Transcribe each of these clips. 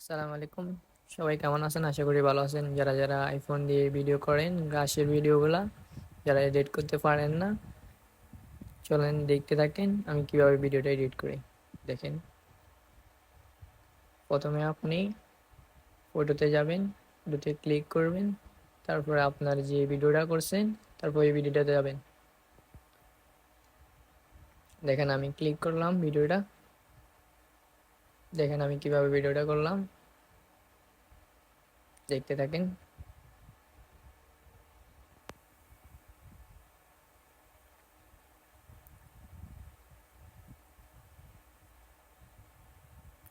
আসসালামু আলাইকুম। সবাই কেমন আছেন? আশা করি ভালো আছেন। যারা যারা আইফোন দিয়ে ভিডিও করেন, গাছের ভিডিওগুলা যারা এডিট করতে পারেন না, চলেন দেখতে থাকেন, আমি কীভাবে ভিডিওটা এডিট করি। দেখেন। প্রথমে আপনি ফটোতে যাবেন ফটোতে ক্লিক করবেন, তারপরে আপনার যে ভিডিওটা করছেন, তারপর এই ভিডিওটাতে যাবেন। দেখেন আমি ক্লিক করলাম ভিডিওটা দেখেন আমি কীভাবে ভিডিওটা করলাম। দেখতে থাকেন।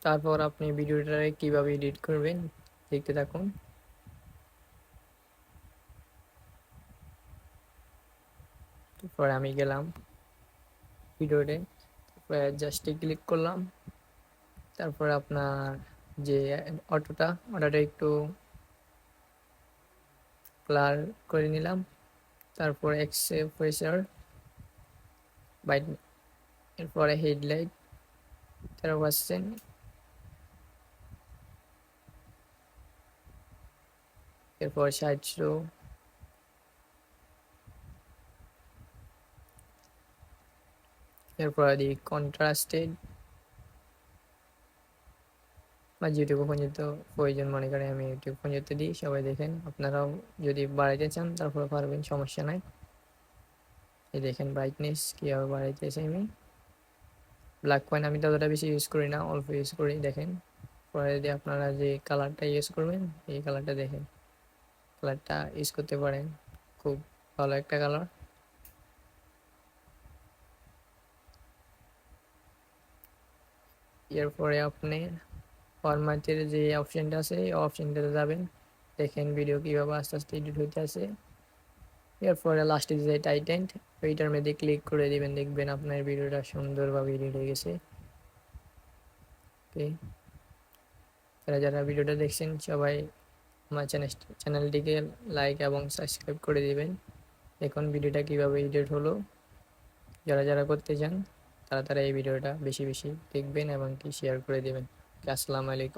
তারপর আপনি ভিডিওটা কীভাবে এডিট করবেন, দেখতে থাকুন। তারপরে আমি গেলাম ভিডিওতে। তারপরে জাস্টে ক্লিক করলাম। তারপর আপনার যে অটোটা অটোটা একটু ক্লার করে নিলাম। তারপর এক্সে প্রেসার বাইট, এরপরে হেডলাইট তেরো পার্সেন্ট এরপর সাতশো এরপর দিই কন্ট্রাস্টেড বা যেটুকু পর্যন্ত প্রয়োজন মনে করে আমি ইউটিউব পর্যন্ত দিই, সবাই দেখেন। আপনারাও যদি বাড়াইতে চান, তারপরে পারবেন, সমস্যা নাই। এই দেখেন ব্রাইটনেস কীভাবে বাড়াইতেছি আমি। ব্ল্যাক পয়েন্ট আমি ততটা বেশি ইউজ করি না, অল্প ইউজ করি, দেখেন। পরে যদি আপনারা যে কালারটা ইউজ করবেন, এই কালারটা দেখেন। কালারটা ইউজ করতে পারেন, খুব ভালো একটা কালার এরপরে আপনি ফরম্যাটের যে অপশনটা আছে, এই অপশনটাতে যাবেন। দেখেন ভিডিও কীভাবে আস্তে আস্তে এডিট হইতে আছে। এরপরে লাস্টে যে টাইটেন্ট ওইটার মধ্যে ক্লিক করে দিবেন, দেখবেন আপনার ভিডিওটা সুন্দরভাবে এডিট হয়ে গেছে। ওকে যারা যারা ভিডিওটা দেখছেন, সবাই আমার চ্যানেল চ্যানেলটিকে লাইক এবং সাবস্ক্রাইব করে দিবেন। দেখুন ভিডিওটা কীভাবে এডিট হলো। যারা যারা করতে চান, তারা তারা এই ভিডিওটা বেশি বেশি দেখবেন এবং কি শেয়ার করে দেবেন। আসসালামু আলাইকুম।